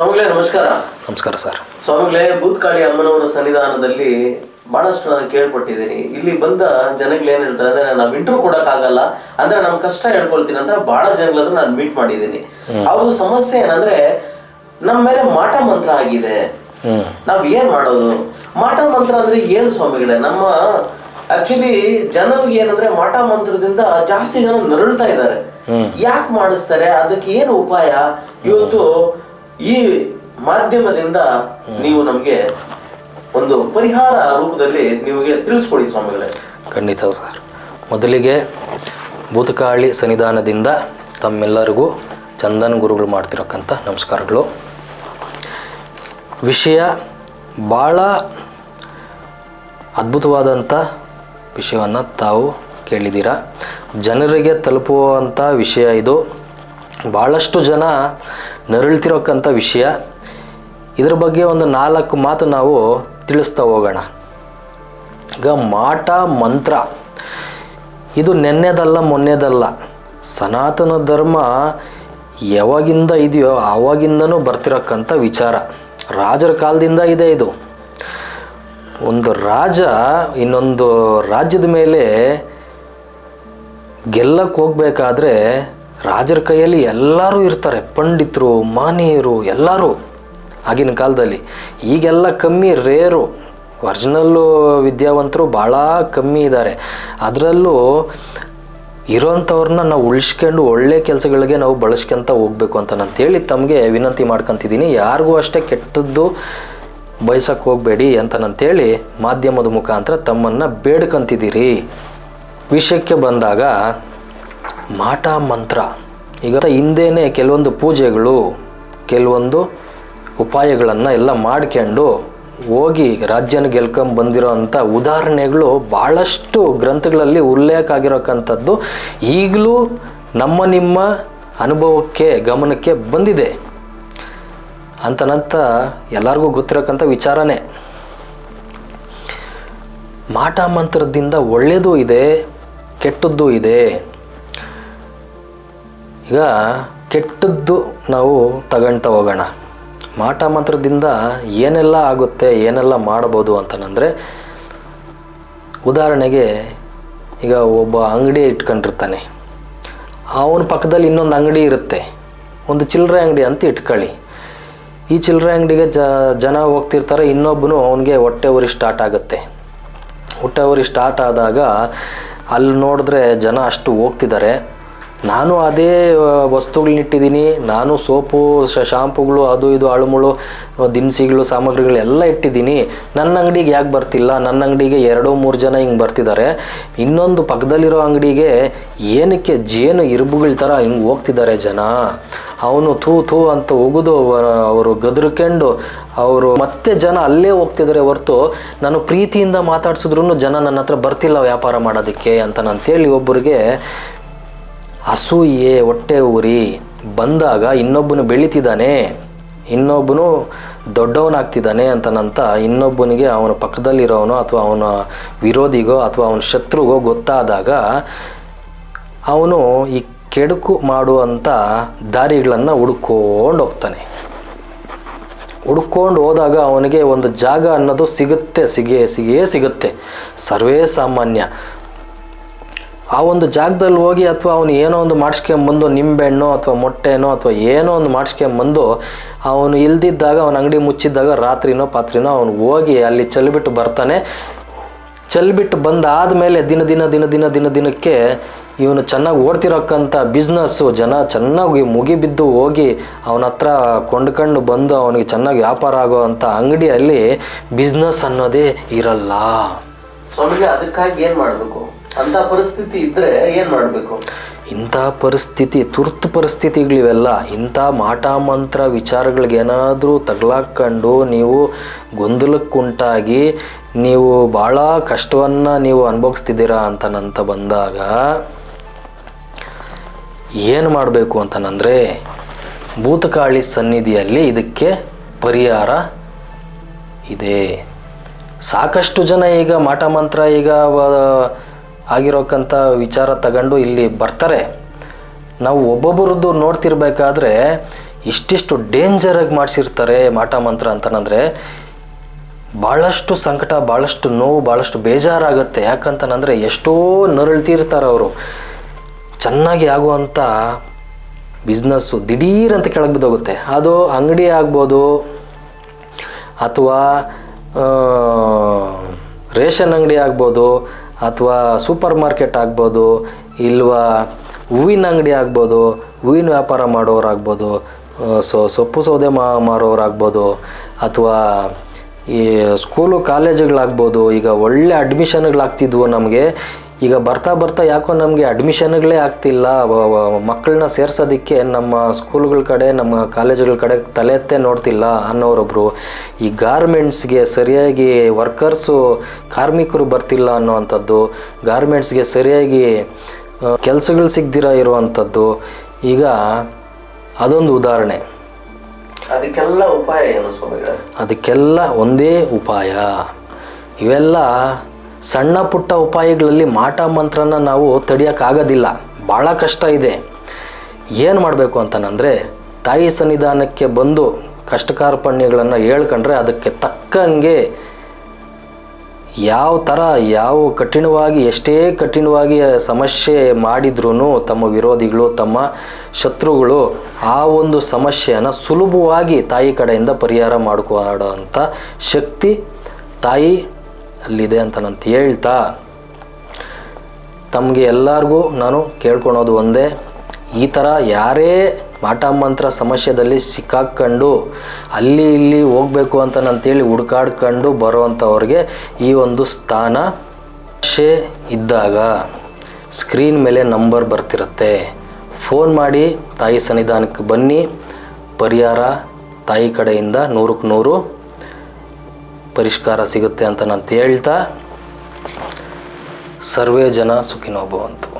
ಸ್ವಾಮಿಗಳೇ ನಮಸ್ಕಾರ. ನಮಸ್ಕಾರ ಸರ್. ಸ್ವಾಮಿಗಳೇ ಭೂತ್ಕಾಳಿ ಅಮ್ಮನವರ ಸನ್ನಿಧಾನದಲ್ಲಿ ಬಹಳಷ್ಟು ನಾನು ಕೇಳ್ಪಟ್ಟಿದ್ದೀನಿ. ಇಲ್ಲಿ ಬಂದ ಜನಗಳು ಏನ್ ಹೇಳ್ತಾರೆ ಅಂದ್ರೆ ನಾನು ಇಂಟರ್ವ್ಯೂ ಕೊಡಕ್ ಆಗಲ್ಲ ಅಂದ್ರೆ ನಮ್ ಕಷ್ಟ ಹೇಳ್ಕೊಳ್ತೀನಿ ಅಂತ ಬಹಳ ಜನಗಳನ್ನ ನಾನು ಮೀಟ್ ಮಾಡಿದ್ದೀನಿ. ಅವ್ರ ಸಮಸ್ಯೆ ಏನಂದ್ರೆ ನಮ್ಮ ಮೇಲೆ ಮಾಟ ಮಂತ್ರ ಆಗಿದೆ. ನಾವ್ ಏನ್ ಮಾಡೋದು? ಮಾಟ ಮಂತ್ರ ಅಂದ್ರೆ ಏನು ಸ್ವಾಮಿಗಳೇ? ನಮ್ಮ ಆಕ್ಚುಲಿ ಜನರಿಗೆ ಏನಂದ್ರೆ ಮಾಟ ಮಂತ್ರದಿಂದ ಜಾಸ್ತಿ ಜನ ನರಳ್ತಾ ಇದ್ದಾರೆ. ಯಾಕೆ ಮಾಡಿಸ್ತಾರೆ? ಅದಕ್ಕೆ ಏನು ಉಪಾಯ? ಇವತ್ತು ಈ ಮಾಧ್ಯಮದಿಂದ ನೀವು ನಮಗೆ ಒಂದು ಪರಿಹಾರ ರೂಪದಲ್ಲಿ ನಿಮಗೆ ತಿಳಿಸ್ಕೊಡಿ ಸ್ವಾಮಿಗಳೇ. ಖಂಡಿತ ಸರ್. ಮೊದಲಿಗೆ ಭೂತಕಾಳಿ ಸನ್ನಿಧಾನದಿಂದ ತಮ್ಮೆಲ್ಲರಿಗೂ ಚಂದನ್ ಗುರುಗಳು ಮಾಡ್ತಿರಕ್ಕಂಥ ನಮಸ್ಕಾರಗಳು. ವಿಷಯ ಭಾಳ ಅದ್ಭುತವಾದಂಥ ವಿಷಯವನ್ನು ತಾವು ಕೇಳಿದ್ದೀರಾ. ಜನರಿಗೆ ತಲುಪುವಂಥ ವಿಷಯ ಇದು. ಭಾಳಷ್ಟು ಜನ ನರಳ್ತಿರೋಕ್ಕಂಥ ವಿಷಯ. ಇದ್ರ ಬಗ್ಗೆ ಒಂದು ನಾಲ್ಕು ಮಾತು ನಾವು ತಿಳಿಸ್ತಾ ಹೋಗೋಣ. ಈಗ ಮಾಟ ಮಂತ್ರ. ಇದು ನೆನ್ನೆದಲ್ಲ ಮೊನ್ನೆದಲ್ಲ. ಸನಾತನ ಧರ್ಮ ಯಾವಾಗಿಂದ ಇದೆಯೋ ಆವಾಗಿಂದನೂ ಬರ್ತಿರಕ್ಕಂಥ ವಿಚಾರ. ರಾಜರ ಕಾಲದಿಂದ ಇದೆ ಇದು. ಒಂದು ರಾಜ ಇನ್ನೊಂದು ರಾಜ್ಯದ ಮೇಲೆ ಗೆಲ್ಲಕ್ಕೆ ಹೋಗ್ಬೇಕಾದ್ರೆ ರಾಜರ ಕೈಯಲ್ಲಿ ಎಲ್ಲರೂ ಇರ್ತಾರೆ, ಪಂಡಿತರು, ಮಾನೀಯರು, ಎಲ್ಲರೂ ಆಗಿನ ಕಾಲದಲ್ಲಿ. ಈಗೆಲ್ಲ ಕಮ್ಮಿ, ರೇರು ಒರಿಜಿನಲ್ಲು ವಿದ್ಯಾವಂತರು ಭಾಳ ಕಮ್ಮಿ ಇದ್ದಾರೆ. ಅದರಲ್ಲೂ ಇರೋಂಥವ್ರನ್ನ ನಾವು ಉಳಿಸ್ಕೊಂಡು ಒಳ್ಳೆ ಕೆಲಸಗಳಿಗೆ ನಾವು ಬಳಸ್ಕೊಂತ ಹೋಗ್ಬೇಕು ಅಂತ ಹೇಳಿ ತಮಗೆ ವಿನಂತಿ ಮಾಡ್ಕೊತಿದ್ದೀನಿ. ಯಾರಿಗೂ ಅಷ್ಟೇ ಕೆಟ್ಟದ್ದು ಬಯಸಕ್ಕೆ ಹೋಗಬೇಡಿ ಅಂತ ನಂತೇಳಿ ಮಾಧ್ಯಮದ ಮುಖಾಂತರ ತಮ್ಮನ್ನು ಬೇಡ್ಕೊಂತಿದ್ದೀರಿ. ವಿಷಯಕ್ಕೆ ಬಂದಾಗ ಮಾಟ ಮಂತ್ರ. ಈಗ ಹಿಂದೆನೇ ಕೆಲವೊಂದು ಪೂಜೆಗಳು, ಕೆಲವೊಂದು ಉಪಾಯಗಳನ್ನು ಎಲ್ಲ ಮಾಡ್ಕೊಂಡು ಹೋಗಿ ರಾಜ್ಯನ ಗೆಲ್ಕೊಂಡ್ ಬಂದಿರೋ ಅಂಥ ಉದಾಹರಣೆಗಳು ಭಾಳಷ್ಟು ಗ್ರಂಥಗಳಲ್ಲಿ ಉಲ್ಲೇಖ ಆಗಿರೋಕ್ಕಂಥದ್ದು ಈಗಲೂ ನಮ್ಮ ನಿಮ್ಮ ಅನುಭವಕ್ಕೆ, ಗಮನಕ್ಕೆ ಬಂದಿದೆ. ಅಂತನಂತ ಎಲ್ಲರಿಗೂ ಗೊತ್ತಿರೋಕ್ಕಂಥ ವಿಚಾರನೇ. ಮಾಟ ಮಂತ್ರದಿಂದ ಒಳ್ಳೆಯದೂ ಇದೆ, ಕೆಟ್ಟದ್ದು ಇದೆ. ಈಗ ಕೆಟ್ಟದ್ದು ನಾವು ತಗೊಳ್ತಾ ಹೋಗೋಣ. ಮಾಟ ಮಂತ್ರದಿಂದ ಏನೆಲ್ಲ ಆಗುತ್ತೆ, ಏನೆಲ್ಲ ಮಾಡ್ಬೋದು ಅಂತಂದರೆ, ಉದಾಹರಣೆಗೆ ಈಗ ಒಬ್ಬ ಅಂಗಡಿ ಇಟ್ಕೊಂಡಿರ್ತಾನೆ. ಅವನ ಪಕ್ಕದಲ್ಲಿ ಇನ್ನೊಂದು ಅಂಗಡಿ ಇರುತ್ತೆ. ಒಂದು ಚಿಲ್ಲರೆ ಅಂಗಡಿ ಅಂತ ಇಟ್ಕೊಳ್ಳಿ. ಈ ಚಿಲ್ಲರೆ ಅಂಗಡಿಗೆ ಜನ ಹೋಗ್ತಿರ್ತಾರೆ, ಇನ್ನೊಬ್ಬನು ಅವನಿಗೆ ಹೊಟ್ಟೆ ಉರಿ ಸ್ಟಾರ್ಟ್ ಆಗುತ್ತೆ. ಹೊಟ್ಟೆ ಉರಿ ಸ್ಟಾರ್ಟ್ ಆದಾಗ ಅಲ್ಲಿ ನೋಡಿದ್ರೆ ಜನ ಅಷ್ಟು ಹೋಗ್ತಿದ್ದಾರೆ. ನಾನು ಅದೇ ವಸ್ತುಗಳನ್ನಿಟ್ಟಿದ್ದೀನಿ ನಾನು ಸೋಪು ಶಾಂಪುಗಳು, ಅದು ಇದು, ಅಳುಮುಳು, ದಿನಸಿಗಳು, ಸಾಮಗ್ರಿಗಳು ಎಲ್ಲ ಇಟ್ಟಿದ್ದೀನಿ. ನನ್ನ ಅಂಗಡಿಗೆ ಯಾಕೆ ಬರ್ತಿಲ್ಲ? ನನ್ನ ಅಂಗಡಿಗೆ ಎರಡು ಮೂರು ಜನ ಹಿಂಗೆ ಬರ್ತಿದ್ದಾರೆ. ಇನ್ನೊಂದು ಪಕ್ಕದಲ್ಲಿರೋ ಅಂಗಡಿಗೆ ಏನಕ್ಕೆ ಜೇನು ಇರುಬುಗಳ ಥರ ಹಿಂಗೆ ಹೋಗ್ತಿದ್ದಾರೆ ಜನ. ಅವನು ಥೂ ಥೂ ಅಂತ ಉಗಿದು ಅವರು ಗದರ್ಕೊಂಡು ಅವರು ಮತ್ತೆ ಜನ ಅಲ್ಲೇ ಹೋಗ್ತಿದ್ದಾರೆ ಹೊರತು ನಾನು ಪ್ರೀತಿಯಿಂದ ಮಾತಾಡ್ಸಿದ್ರು ಜನ ನನ್ನ ಹತ್ರ ಬರ್ತಿಲ್ಲ ವ್ಯಾಪಾರ ಮಾಡೋದಕ್ಕೆ ಅಂತ ನಾನು ಹೇಳಿ ಒಬ್ಬರಿಗೆ ಅಸೂಯೆ, ಹೊಟ್ಟೆ ಉರಿ ಬಂದಾಗ ಇನ್ನೊಬ್ಬನು ಬೆಳೀತಿದ್ದಾನೆ, ಇನ್ನೊಬ್ಬನು ದೊಡ್ಡವನಾಗ್ತಿದ್ದಾನೆ ಅಂತನಂತ ಇನ್ನೊಬ್ಬನಿಗೆ ಅವನ ಪಕ್ಕದಲ್ಲಿರೋನು ಅಥವಾ ಅವನ ವಿರೋಧಿಗೋ ಅಥವಾ ಅವನ ಶತ್ರುಗೋ ಗೊತ್ತಾದಾಗ ಅವನು ಈ ಕೆಡುಕು ಮಾಡುವಂಥ ದಾರಿಗಳನ್ನು ಹುಡ್ಕೊಂಡು ಹೋಗ್ತಾನೆ. ಹುಡ್ಕೊಂಡು ಹೋದಾಗ ಅವನಿಗೆ ಒಂದು ಜಾಗ ಅನ್ನೋದು ಸಿಗುತ್ತೆ, ಸಿಗೇ ಸಿಗೇ ಸಿಗುತ್ತೆ. ಸರ್ವೇ ಸಾಮಾನ್ಯ. ಆ ಒಂದು ಜಾಗದಲ್ಲಿ ಹೋಗಿ ಅಥವಾ ಅವನು ಏನೋ ಒಂದು ಮಾಡಿಸ್ಕೊಂಬಂದು ನಿಂಬೆಹಣ್ಣು ಅಥವಾ ಮೊಟ್ಟೆನೋ ಅಥವಾ ಏನೋ ಒಂದು ಮಾಡಿಸ್ಕೊಂಬಂದು ಅವನು ಇಲ್ದಿದ್ದಾಗ, ಅವನ ಅಂಗಡಿ ಮುಚ್ಚಿದ್ದಾಗ ರಾತ್ರಿನೋ ಪಾತ್ರಿನೋ ಅವನು ಹೋಗಿ ಅಲ್ಲಿ ಚೆಲ್ಬಿಟ್ಟು ಬರ್ತಾನೆ. ಚೆಲ್ಬಿಟ್ಟು ಬಂದಾದಮೇಲೆ ದಿನ ದಿನ ದಿನ ದಿನ ದಿನ ದಿನಕ್ಕೆ ಇವನು ಚೆನ್ನಾಗಿ ಓಡ್ತಿರೋಕ್ಕಂಥ ಬಿಸ್ನೆಸ್ಸು ಜನ ಚೆನ್ನಾಗಿ ಮುಗಿಬಿದ್ದು ಹೋಗಿ ಅವನ ಹತ್ರ ಕೊಂಡ್ಕೊಂಡು ಬಂದು ಅವನಿಗೆ ಚೆನ್ನಾಗಿ ವ್ಯಾಪಾರ ಆಗೋ ಅಂಥ ಅಂಗಡಿಯಲ್ಲಿ ಬಿಸ್ನೆಸ್ ಅನ್ನೋದೇ ಇರಲ್ಲ. ಅದಕ್ಕಾಗಿ ಏನು ಮಾಡ್ಬೇಕು? ಅಂತ ಪರಿಸ್ಥಿತಿ ಇದ್ರೆ ಏನ್ ಮಾಡ್ಬೇಕು? ಇಂಥ ಪರಿಸ್ಥಿತಿ, ತುರ್ತು ಪರಿಸ್ಥಿತಿಗಳಿವೆಲ್ಲ ಇಂಥ ಮಾಟ ಮಂತ್ರ ವಿಚಾರಗಳಿಗೇನಾದರೂ ತಗಲಾಕೊಂಡು ನೀವು ಗೊಂದಲಕ್ಕುಂಟಾಗಿ ನೀವು ಭಾಳ ಕಷ್ಟವನ್ನು ನೀವು ಅನುಭವಿಸ್ತಿದ್ದೀರಾ ಅಂತನಂತ ಬಂದಾಗ ಏನು ಮಾಡಬೇಕು ಅಂತನಂದರೆ ಭೂತಕಾಳಿ ಸನ್ನಿಧಿಯಲ್ಲಿ ಇದಕ್ಕೆ ಪರಿಹಾರ ಇದೆ. ಸಾಕಷ್ಟು ಜನ ಈಗ ಮಾಟ ಮಂತ್ರ ಈಗ ಆಗಿರೋಕ್ಕಂಥ ವಿಚಾರ ತಗೊಂಡು ಇಲ್ಲಿ ಬರ್ತಾರೆ. ನಾವು ಒಬ್ಬೊಬ್ಬರದ್ದು ನೋಡ್ತಿರ್ಬೇಕಾದ್ರೆ ಇಷ್ಟಿಷ್ಟು ಡೇಂಜರಾಗಿ ಮಾಡಿಸಿರ್ತಾರೆ ಮಾಟ ಮಂತ್ರ ಅಂತನಂದರೆ ಭಾಳಷ್ಟು ಸಂಕಟ ಭಾಳಷ್ಟು ನೋವು ಭಾಳಷ್ಟು ಬೇಜಾರಾಗುತ್ತೆ. ಯಾಕಂತನಂದರೆ ಎಷ್ಟೋ ನರಳ್ತಿರ್ತಾರೆ ಅವರು. ಚೆನ್ನಾಗಿ ಆಗುವಂಥ ಬಿಸ್ನೆಸ್ಸು ದಿಢೀರಂತ ಕೆಳಗೆ ಬಿದ್ದೋಗುತ್ತೆ. ಅದು ಅಂಗಡಿ ಆಗ್ಬೋದು, ಅಥವಾ ರೇಷನ್ ಅಂಗಡಿ ಆಗ್ಬೋದು ಅಥವಾ ಸೂಪರ್ ಮಾರ್ಕೆಟ್ ಆಗ್ಬೋದು, ಇಲ್ವಾ ಹೂವಿನ ಅಂಗಡಿ ಆಗ್ಬೋದು, ಹೂವಿನ ವ್ಯಾಪಾರ ಮಾಡೋರಾಗ್ಬೋದು ಸೊ ಸೊಪ್ಪು ಸೌದೆ ಮಾ, ಮಾರೋರಾಗ್ಬೋದು, ಅಥವಾ ಈ ಸ್ಕೂಲು ಕಾಲೇಜುಗಳಾಗ್ಬೋದು, ಈಗ ಒಳ್ಳೆ ಅಡ್ಮಿಷನ್ಗಳಾಗ್ತಿದ್ವು ನಮಗೆ. ಈಗ ಬರ್ತಾ ಬರ್ತಾ ಯಾಕೋ ನಮಗೆ ಅಡ್ಮಿಷನ್ಗಳೇ ಆಗ್ತಿಲ್ಲ ಮಕ್ಕಳನ್ನ ಸೇರ್ಸೋದಕ್ಕೆ ನಮ್ಮ ಸ್ಕೂಲ್ಗಳ ಕಡೆ ನಮ್ಮ ಕಾಲೇಜುಗಳ ಕಡೆ ತಲೆ ಎತ್ತೇ ನೋಡ್ತಿಲ್ಲ ಅನ್ನೋರೊಬ್ಬರು ಈ ಗಾರ್ಮೆಂಟ್ಸ್ಗೆ ಸರಿಯಾಗಿ ವರ್ಕರ್ಸು ಕಾರ್ಮಿಕರು ಬರ್ತಿಲ್ಲ ಅನ್ನೋವಂಥದ್ದು ಗಾರ್ಮೆಂಟ್ಸ್ಗೆ ಸರಿಯಾಗಿ ಕೆಲಸಗಳು ಸಿಗ್ದಿರ ಇರುವಂಥದ್ದು. ಈಗ ಅದೊಂದು ಉದಾಹರಣೆ. ಅದಕ್ಕೆಲ್ಲ ಉಪಾಯ ಏನು ಸ್ವಾಮಿಗಳ? ಅದಕ್ಕೆಲ್ಲ ಒಂದೇ ಉಪಾಯ. ಇವೆಲ್ಲ ಸಣ್ಣ ಪುಟ್ಟ ಉಪಾಯಗಳಲ್ಲಿ ಮಾಟ ಮಂತ್ರನ ನಾವು ತಡೆಯೋಕ್ಕಾಗೋದಿಲ್ಲ. ಭಾಳ ಕಷ್ಟ ಇದೆ. ಏನು ಮಾಡಬೇಕು ಅಂತನಂದರೆ, ತಾಯಿ ಸನ್ನಿಧಾನಕ್ಕೆ ಬಂದು ಕಷ್ಟಕಾರ್ಪಣ್ಯಗಳನ್ನು ಹೇಳ್ಕೊಂಡ್ರೆ ಅದಕ್ಕೆ ತಕ್ಕಂಗೆ ಯಾವ ಥರ ಯಾವ ಕಠಿಣವಾಗಿ, ಎಷ್ಟೇ ಕಠಿಣವಾಗಿ ಸಮಸ್ಯೆ ಮಾಡಿದ್ರೂ ತಮ್ಮ ವಿರೋಧಿಗಳು, ತಮ್ಮ ಶತ್ರುಗಳು ಆ ಒಂದು ಸಮಸ್ಯೆಯನ್ನು ಸುಲಭವಾಗಿ ತಾಯಿ ಕಡೆಯಿಂದ ಪರಿಹಾರ ಮಾಡಿಕೊಡೋಂಥ ಶಕ್ತಿ ತಾಯಿ ಅಲ್ಲಿದೆ ಅಂತ ನಾನು ಹೇಳ್ತಾ, ತಮಗೆ ಎಲ್ಲರಿಗೂ ನಾನು ಕೇಳ್ಕೊಳೋದು ಒಂದೇ, ಈ ಥರ ಯಾರೇ ಮಾಟ ಮಂತ್ರ ಸಮಸ್ಯೆದಲ್ಲಿ ಸಿಕ್ಕಾಕ್ಕೊಂಡು ಅಲ್ಲಿ ಇಲ್ಲಿ ಹೋಗಬೇಕು ಅಂತ ನಂತೇಳಿ ಹುಡ್ಕಾಡ್ಕೊಂಡು ಬರುವಂಥವ್ರಿಗೆ ಈ ಒಂದು ಸ್ಥಾನ ಶೇ ಇದ್ದಾಗ ಸ್ಕ್ರೀನ್ ಮೇಲೆ ನಂಬರ್ ಬರ್ತಿರುತ್ತೆ. ಫೋನ್ ಮಾಡಿ ತಾಯಿ ಸನ್ನಿಧಾನಕ್ಕೆ ಬನ್ನಿ. ಪರಿಹಾರ ತಾಯಿ ಕಡೆಯಿಂದ ನೂರಕ್ಕೆ ನೂರು. ಪರಿಷ್ಕಾರ ಸಿಗುತ್ತೆ ಅಂತ ನಾನು ಹೇಳ್ತಾ ಸರ್ವೇ ಜನ ಸುಖಿನೋ ಭವಂತು